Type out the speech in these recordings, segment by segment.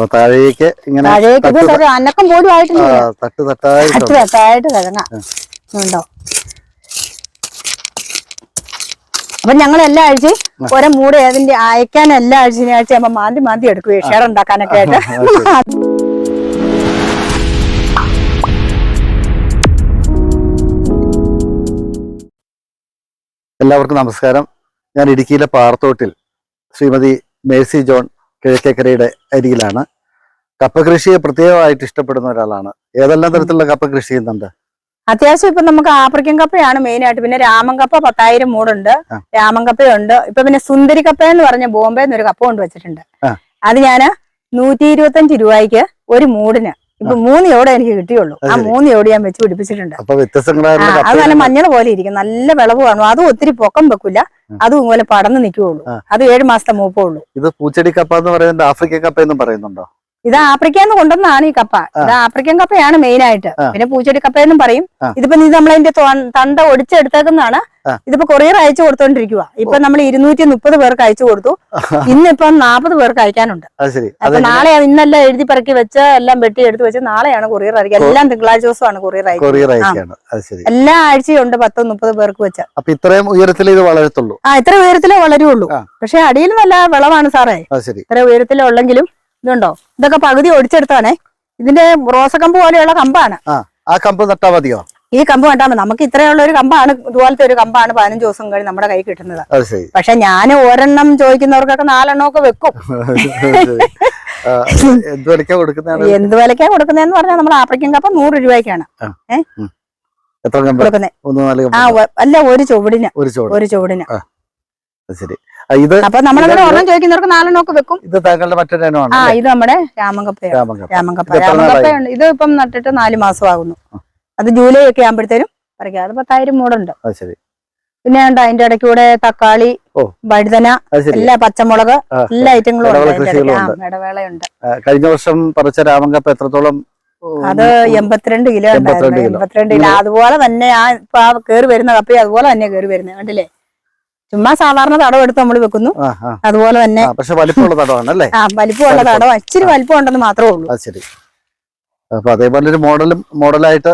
അപ്പൊ താഴേക്ക് ഇങ്ങനെ താഴേക്ക് അനക്കം പോലും ആ, ആയിട്ടില്ല തട്ട് തട്ടായിട്ട് തട്ട് തട്ടായിട്ട് കിഴങ്ങ ഉണ്ടോ? അപ്പൊ ഞങ്ങൾ എല്ലാ ആഴ്ചയും ഓരോ മൂട് ഏതിന്റെ അയക്കാൻ എല്ലാ ആഴ്ച ശനിയാഴ്ച ആകുമ്പോ മാന്തി മാന്തി എടുക്കും. ഷെയർ ഉണ്ടാക്കാനൊക്കെ ആയിട്ട്. എല്ലാവർക്കും നമസ്കാരം. ഞാൻ ഇടുക്കിയിലെ പാറത്തോട്ടിൽ ശ്രീമതി മേഴ്സി ജോൺ കിഴക്കേക്കരയുടെ അരികിലാണ്. കപ്പ കൃഷിയെ പ്രത്യേകമായിട്ട് ഇഷ്ടപ്പെടുന്ന ഒരാളാണ്. ഏതെല്ലാം തരത്തിലുള്ള കപ്പ കൃഷി ചെയ്യുന്നുണ്ട്? അത്യാവശ്യം ഇപ്പൊ നമുക്ക് ആഫ്രിക്കൻ കപ്പയാണ് മെയിൻ ആയിട്ട്. പിന്നെ രാമൻ കപ്പ പത്തായിരം മൂടുണ്ട്. രാമൻ കപ്പയുണ്ട്. ഇപ്പൊ പിന്നെ സുന്ദരി കപ്പ എന്ന് പറഞ്ഞ ബോംബെ എന്നൊരു കപ്പ കൊണ്ടുവച്ചിട്ടുണ്ട്. അത് ഞാൻ നൂറ്റി ഇരുപത്തഞ്ച് രൂപയ്ക്ക് ഒരു മൂടിന് ഇപ്പൊ മൂന്ന് യോടെ എനിക്ക് കിട്ടിയുള്ളൂ. ആ മൂന്ന് യോട് ഞാൻ വെച്ച് പിടിപ്പിച്ചിട്ടുണ്ട്. അത് നല്ല മഞ്ഞൾ പോലെ ഇരിക്കും. നല്ല വിളവ് കാണും. അതും ഒത്തിരി പൊക്കം വെക്കില്ല അതും ഇതുപോലെ പടന്ന് നിൽക്കുകയുള്ളൂ. അത് ഏഴ് മാസത്തെ മൂപ്പുള്ളൂ ഇത് പൂച്ചെടി കപ്പ എന്ന് പറയുന്നത് ആഫ്രിക്കൻ കപ്പ എന്നും പറയുന്നുണ്ടോ? ഇത് ആഫ്രിക്കയിൽ നിന്ന് കൊണ്ടുവന്നാണ് ഈ കപ്പ. ഇത് ആഫ്രിക്കൻ കപ്പയാണ് മെയിൻ ആയിട്ട്. പിന്നെ പൂച്ചെടി കപ്പ എന്നും പറയും. ഇതിപ്പോ നീ നമ്മളതിന്റെ തണ്ട ഒടിച്ചെടുത്തേക്കുന്നതാണ്. ഇതിപ്പോ കൊറിയർ അയച്ചു കൊടുത്തോണ്ടിരിക്കുക ഇപ്പൊ നമ്മൾ ഇരുന്നൂറ്റി മുപ്പത് പേർക്ക് അയച്ചു കൊടുത്തു. ഇന്നിപ്പം നാപ്പത് പേർക്ക് അയക്കാനുണ്ട്. അപ്പൊ നാളെ ഇന്നെല്ലാം എഴുതി പറക്കി വെച്ച് എല്ലാം വെട്ടി എടുത്ത് വെച്ച് നാളെയാണ് കൊറിയർ അയക്കുക. എല്ലാം തിങ്കളാഴ്ച ദിവസമാണ് കൊറിയർ കൊറിയർ അയക്കുന്നത് എല്ലാ ആഴ്ചയും ഉണ്ട് പത്തോ മുപ്പത് പേർക്ക് വെച്ച്. അപ്പൊ ഇത്രയും ഉയരത്തിൽ ഇത് വളരത്തുള്ളൂ. ആ ഇത്ര ഉയരത്തിലേ വളരുള്ളൂ. പക്ഷെ അടിയിൽ നല്ല വിളവാണ് സാറേ. ഇത്ര ഉയരത്തിലേ ഉള്ളെങ്കിലും ഇതുണ്ടോ? ഇതൊക്കെ പകുതി ഒടിച്ചെടുത്താണേ ഇതിന്റെ റോസക്കമ്പ് പോലെയുള്ള കമ്പാണ്. ആ കമ്പ് നട്ടാ മതിയോ? ഈ കമ്പ് കണ്ടാൽ മതി. നമുക്ക് ഇത്രയുള്ള ഒരു കമ്പാണ് ഇതുപോലത്തെ ഒരു കമ്പാണ് പതിനഞ്ച് ദിവസം കഴിഞ്ഞ് നമ്മുടെ കൈ കിട്ടുന്നത്. പക്ഷെ ഞാൻ ഒരെണ്ണം ചോദിക്കുന്നവർക്കൊക്കെ നാലെണ്ണം ഒക്കെ വെക്കും എന്ത് വിലക്കാ കൊടുക്കുന്നതെന്ന് പറഞ്ഞാൽ നമ്മൾ ആഫ്രിക്കൻ കപ്പ നൂറ് രൂപയ്ക്കാണ്. ഏഹ് കൊടുക്കുന്നത് ആ അല്ല ഒരു ചുവടിന്. ഒരു ചുവടിന്. ശരി. ഇത് അപ്പൊ നമ്മളിവിടെ ഒരെണ്ണം ചോദിക്കുന്നവർക്ക് നാലെണ്ണം ഒക്കെ വെക്കും. ഇത് താങ്കളുടെ മറ്റൊരു ഇനമാണ് ആ ഇത് നമ്മുടെ രാമങ്കപ്പയാണ് രാമകപ്പ രാമങ്കപ്പ. ഇത് ഇപ്പം നട്ടിട്ട് നാല് മാസം മാസമാകുന്നു അത് ജൂലൈ ഒക്കെ ആകുമ്പോഴത്തേനും പറിക്കാം. അത് പത്തായിരം മൂടുണ്ട്. ശരി. പിന്നെ ഉണ്ട് അതിന്റെ ഇടയ്ക്ക് കൂടെ തക്കാളി. വഴുതന എല്ലാ പച്ചമുളക് എല്ലാ ഐറ്റങ്ങളും ഇടവേളയുണ്ട്. കഴിഞ്ഞ വർഷം പറിച്ച രാമങ്കപ്പ എത്രത്തോളം അത് എൺപത്തിരണ്ട് കിലോ എൺപത്തിരണ്ട് ഉണ്ടായിരുന്നു കിലോ. എൺപത്തിരണ്ട് കിലോ. അതുപോലെ തന്നെ ആ ഇപ്പൊ ആ കേറി വരുന്ന കപ്പയും അതുപോലെ തന്നെ കേറി വരുന്നത്. കണ്ടില്ലേ? ചുമ്മാ സാധാരണ തടം എടുത്ത് നമ്മൾ വെക്കുന്നു. അതുപോലെ തന്നെ പക്ഷെ വലിപ്പമുള്ള തടമാണ് അല്ലേ? ആ വലിപ്പമുള്ള തടം ഇച്ചിരി വലിപ്പം ഉണ്ടെന്ന് മാത്രമേ ഉള്ളൂ. ശരി. അപ്പൊ അതേപോലെ ഒരു മോഡലും മോഡലായിട്ട്.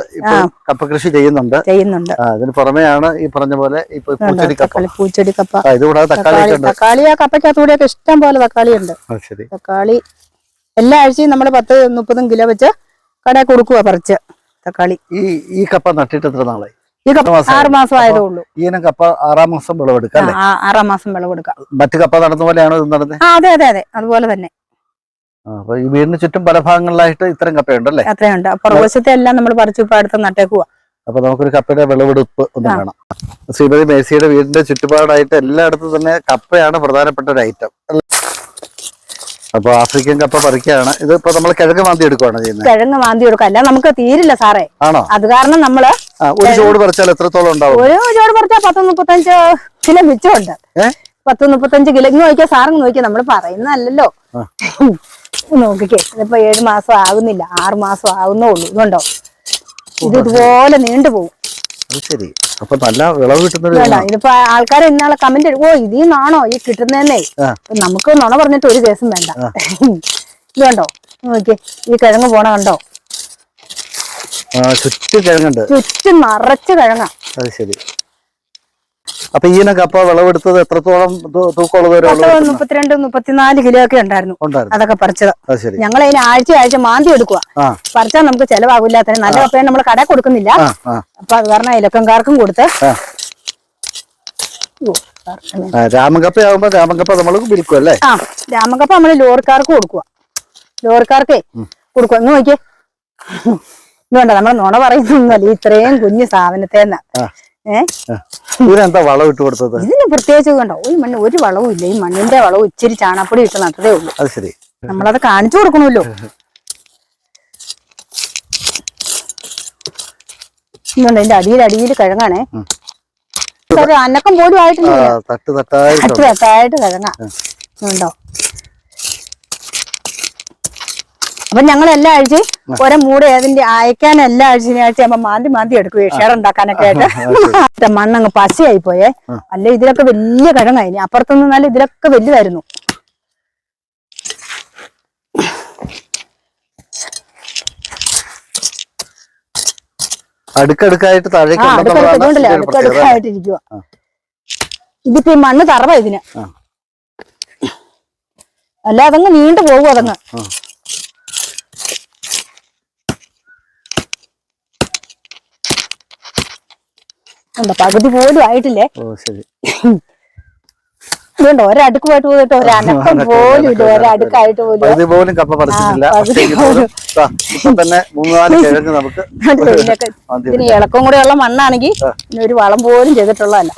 കപ്പ കൃഷി ചെയ്യുന്നുണ്ട്. ചെയ്യുന്നുണ്ട്. അതിന് പുറമെയാണ് ഈ പറഞ്ഞ പോലെ ഇപ്പൊ പൂച്ചെടി കപ്പ. പൂച്ചെടി കപ്പ. ഇതുകൂടാതെ ഇത് കൂടാതെ തക്കാളി തക്കാളി ആ കപ്പയ്ക്കകത്തൂടെയൊക്കെ ഇഷ്ടം പോലെ തക്കാളി ഉണ്ട്. ശരി. തക്കാളി എല്ലാ ആഴ്ചയും നമ്മൾ പത്ത് മുപ്പതും കിലോ വെച്ച് കടയിൽ കൊടുക്കുക പറിച്ച് തക്കാളി. ഈ ഈ കപ്പ നട്ടിട്ട് എത്ര നാളായി? ഈ കപ്പ. ആറ് മാസം ആയതേ ഉള്ളൂ. കപ്പ ആറാം മാസം വിളവെടുക്കാം അല്ലേ? ആറാം മാസം വിളവെടുക്കാം. മറ്റു കപ്പ നടന്ന പോലെയാണോ ഇത് നടന്നത് അതെ അതെ അതെ. അതുപോലെ തന്നെ. അപ്പൊ ഈ വീടിന് ചുറ്റും പല ഭാഗങ്ങളിലായിട്ട് ഇത്തരം കപ്പയുണ്ടല്ലേ? അത്രയുണ്ട്. പുറകുവശത്തെ എല്ലാം നമ്മൾ പറിച്ചു ഇപ്പൊ അടുത്ത് നട്ടേക്കുക അപ്പൊ നമുക്കൊരു കപ്പയുടെ വിളവെടുപ്പ് ഒന്ന് കാണാം. ശ്രീമതി മേഴ്സിയുടെ വീടിന്റെ ചുറ്റുപാടായിട്ട് എല്ലായിടത്തും തന്നെ കപ്പയാണ് പ്രധാനപ്പെട്ട ഒരു ഐറ്റം അപ്പൊ ആഫ്രിക്കൻ കപ്പ പറിക്കുകയാണ് ഇത് ഇപ്പൊ നമ്മൾ കിഴങ്ങ് മാന്തി എടുക്കുകയാണ് ചെയ്യുന്നത്? കിഴങ്ങ് മാന്തി എടുക്കാം. അല്ല നമുക്ക് തീരില്ല സാറേ. ആണോ? അത് കാരണം നമ്മൾ ഒരു ചോട് പറിച്ചാൽ എത്രത്തോളം ഉണ്ടാവും? ഒരു ചോട് പറിച്ചാൽ പത്ത് മുപ്പത്തഞ്ച് കിലോ മിച്ചമുണ്ട്? പത്ത് മുപ്പത്തഞ്ച് കിലോ. ഇങ്ങ് നോക്കിയാൽ സാറിന് നോക്കിയാൽ നമ്മൾ പറയുന്നതല്ലല്ലോ. ആ. നോക്കിക്കേ. ഇതിപ്പോ ഏഴ് മാസം ആകുന്നില്ല ആറ് മാസം ആകുന്നേ ഉള്ളൂ. ഇതുണ്ടോ ഇത് ഇതുപോലെ നീണ്ടു പോകും ശരി. അപ്പൊ നല്ല വിളവ് കിട്ടുന്നൊരു വേണ്ട ഇതിപ്പോ ആൾക്കാർ ഇന്നാളെ കമന്റ് ഓ ഇതിൽ നിന്നാണോ ഈ കിട്ടുന്നതെന്നേ. നമുക്ക് നുണ പറഞ്ഞിട്ട് ഒരു കേസും വേണ്ട. ഇതുണ്ടോ നോക്കിയേ. ഈ കിഴങ്ങ് പോണ കണ്ടോ? ചുറ്റും കിഴങ്ങുണ്ട്. ചുറ്റും നിറച്ച് കിഴങ്ങാ. അത് ശരി. അപ്പൊ ഈന കപ്പ വിളവെടുത്തത് എത്രത്തോളം തൂക്കമുള്ളത്? മുപ്പത്തിരണ്ട് മുപ്പത്തിനാല് കിലോ ഒക്കെ ഉണ്ടായിരുന്നു. അതൊക്കെ പറിച്ചത്. ഞങ്ങൾ അതിന് ആഴ്ച ആഴ്ച മാന്തി എടുക്കുക പറിച്ചാൽ നമുക്ക് ചെലവാകില്ല തന്നെ നല്ല കപ്പയെ നമ്മൾ കട കൊടുക്കുന്നില്ല. അപ്പൊ അത് കാരണം അയലക്കംകാർക്കും കൊടുത്ത്. രാമകപ്പ ആകുമ്പോ രാമകപ്പ നമ്മൾ വിൽക്കും അല്ലേ? ആ രാമകപ്പ നമ്മൾ ലോറിക്കാർക്ക് കൊടുക്കുക ലോറിക്കാർക്കേ കൊടുക്കുക നോക്കിയേ. ഇതുകൊണ്ട് നമ്മൾ നുണ പറയുന്നൊന്നുമല്ല ഇത്രയും കുഞ്ഞു ആ. ഇതിനെന്താ വളം ഇട്ട് കൊടുത്തത്? ഇതിന് പ്രത്യേകിച്ച് കണ്ടോ ഈ മണ്ണ് ഒരു വളവും ഇല്ല. ഈ മണ്ണിന്റെ വളവും ഇച്ചിരി ചാണകപ്പൊടി ഇട്ട് നട്ടതേ ഉള്ളൂ. അത് ശരി. നമ്മളത് കാണിച്ചു കൊടുക്കണമല്ലോ. ഇതുണ്ട് ഇതിന്റെ അടിയിൽ അടിയിൽ കിഴങ്ങാണേ. അനക്കം പോലും ആയിട്ടില്ല. തട്ട് തട്ടായിട്ട് കിഴങ്ങാ. ഉണ്ടോ അപ്പൊ ഞങ്ങൾ എല്ലാ ആഴ്ചയും ഓരോ മൂടെ അതിന്റെ അയക്കാൻ എല്ലാ ആഴ്ചയും ആഴ്ച ആകുമ്പോ മാന്തി മാന്തി എടുക്കുകയും ഷെയർ ഉണ്ടാക്കാനൊക്കെ ആയിട്ട്. മണ്ണങ്ങ് പശയായി പോയേ. അല്ലെ ഇതിലൊക്കെ വലിയ കിഴങ്ങായി അപ്പുറത്തു നിന്നാലും ഇതിലൊക്കെ വലുതായിരുന്നു. അടുക്കടുക്കായിട്ട് ഇതിപ്പോ മണ്ണ് തറവ ഇതിന്. അല്ല അതങ്ങ് നീണ്ടു പോകും അതങ്ങ്. ഉണ്ട് പകുതി പോലും ആയിട്ടില്ലേ? ഓ ശരി. ഇതുണ്ട് ഒരടുക്കുമായിട്ട് പോയിട്ട് ഒരനക്കം പോലും ഇല്ല. ഒരടുക്കായിട്ട് പോലും. പോലും കപ്പ പറിച്ചിട്ടില്ല. ഇപ്പൊ തന്നെ മൂന്നാൽ കിഴങ്ങ് നമുക്ക് ഇതിന് ഇളക്കം കൂടെ ഉള്ള മണ്ണാണെങ്കിൽ ഒരു വളം പോലും ചെയ്തിട്ടുള്ളതല്ല.